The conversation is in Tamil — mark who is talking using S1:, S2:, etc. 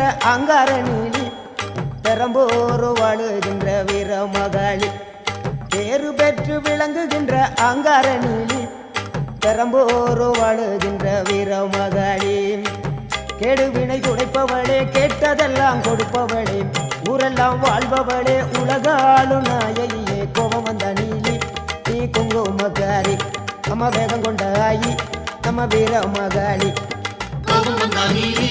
S1: விளங்குகின்ற அங்கார நீலி பெரம்போரு வாழுகின்ற வீரமகாளி. பேறு பெற்று விளங்குகின்ற அங்கார நீலி பெரம்போரு வாழுகின்ற வீரமகாளி. கெடுவினை துடைப்பவளே கேட்டதெல்லாம் கொடுப்பவளே ஊரெல்லாம் வாழ்பவளே உலகாளும் நாயகியே கோபம் வந்த நீலி நீ குங்குமக்காரி நம்ம வேகம் கொண்ட ஆயி நம்ம வீர மகாளி
S2: கோபம் வந்த நீலி